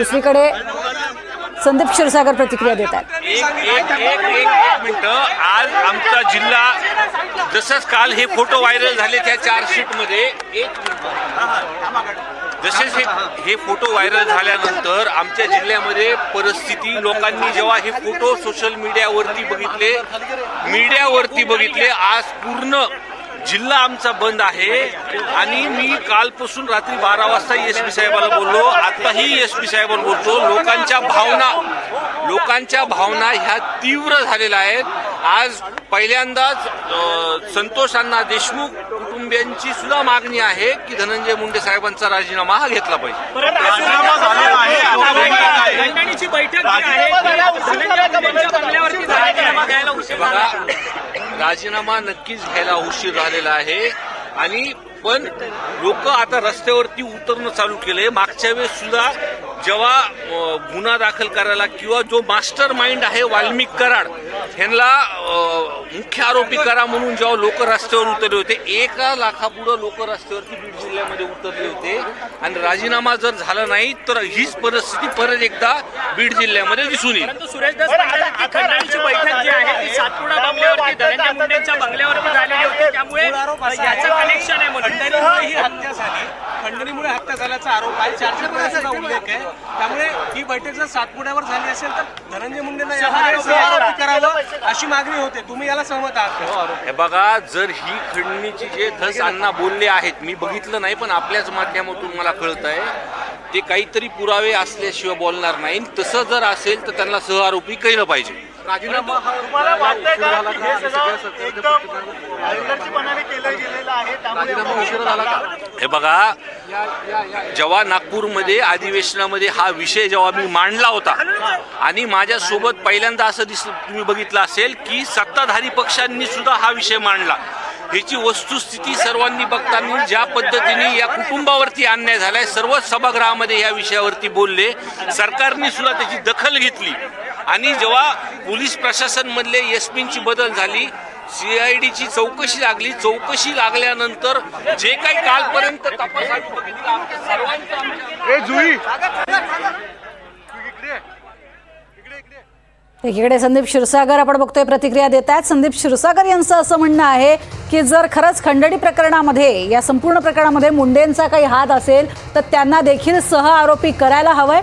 दुसरीकडे संदीप क्षीरसागर प्रतिक्रिया देत आहेत. एक एक एक एक एक आज आमचा जिल्हा जसंच काल हे फोटो व्हायरल झाले त्या चार्जशीटमध्ये एक जसेच हे हे फोटो व्हायरल झाल्यानंतर आमच्या जिल्ह्यामध्ये परिस्थिती लोकांनी जेव्हा हे फोटो सोशल मीडियावरती बघितले मीडियावरती बघितले आज पूर्ण जिल्हा आमचा बंद आहे आणि मी कालपासून रात्री बारा वाजता एस पी साहेबाला बोललो. आताही एस पी साहेबांना बोलतो. लोकांच्या भावना लोकांच्या भावना ह्या तीव्र झालेल्या आहेत. आज पहिल्यांदाच अ, संतोष अण्णा देशमुख कुटुंबियांची सुद्धा मागणी आहे की धनंजय मुंडे साहेबांचा राजीनामा हा घेतला पाहिजे. राजीनामा झालेला आहे. आता बैठक राजीनामा नक्कीच घ्यायला उशीर झालेला आहे. आणि पण लोक आता रस्त्यावरती उतरणं चालू केलंय. मागच्या वेळेस सुद्धा जेव्हा गुन्हा दाखल करायला किंवा जो मास्टर माइंड आहे वाल्मिक कराड ह्यांना मुख्य आरोपी करा म्हणून जेव्हा लोक रस्त्यावर उतरले होते एका लाखापुढं लोक रस्त्यावरती बीड जिल्ह्यामध्ये उतरले होते. आणि राजीनामा जर झाला नाही तर हीच परिस्थिती परत एकदा बीड जिल्ह्यामध्ये दिसून येईल. सुरेश बैठक जी आहे ती सातपुडा बंगल्यावरती धनंजय मुंडेंच्या बंगल्यावरती त्यामुळे याचं कनेक्शन आहे म्हणून. खंडणीमुळे ही हत्या झाली खंडणीमुळे हत्या झाल्याचा आरोप आहे. चार्जशीटमध्ये उल्लेख आहे. त्यामुळे ही बैठक जर सातपुड्यावर झाली असेल तर धनंजय मुंडेंना सहआरोपी करावं अशी मागणी होते. तुम्ही याला सहमत आहात का? हे बघा जर ही खंडणीची जे धस अण्णा बोलले आहेत मी बघितलं नाही पण आपल्याच माध्यमातून मला कळत आहे ते काहीतरी पुरावे असल्याशिवाय बोलणार नाही. तसं जर असेल तर त्यांना सहआरोपी केलं पाहिजे. राजीनामा हा तुम्हाला वाटतंय का हे? सगळं एकदम हलगर्जीपणाने केलं गेलेलं आहे त्यामुळे राजीनामा उशीर झाला का? हे बघा जेव्हा नागपूरमध्ये अधिवेशनामध्ये हा विषय जेव्हा मी मांडला होता आणि माझ्यासोबत पहिल्यांदा असं दिस तुम्ही बघितलं असेल की सत्ताधारी पक्षांनी सुद्धा हा विषय मांडला ह्याची वस्तुस्थिती सर्वांनी बघताना ज्या पद्धतीने या कुटुंबावरती अन्याय झालाय सर्वच सभागृहामध्ये या विषयावरती बोलले. सरकारने सुद्धा त्याची दखल घेतली. आणि जेव्हा पोलीस प्रशासनमधले एस पींची बदल झाली सीआयडीची चौकशी लागली. चौकशी लागल्यानंतर जे काही कालपर्यंत तपास आम्ही बघितला आमच्या सर्वांचं आमच्या एकीकडे संदीप क्षीरसागर आपण बघतोय प्रतिक्रिया देत आहेत संदीप क्षीरसागर यांचं असं म्हणणं आहे की जर खरंच खंडणी प्रकरणामध्ये या संपूर्ण प्रकरणामध्ये मुंडेंचा काही हात असेल तर त्यांना देखील सह आरोपी करायला हवंय.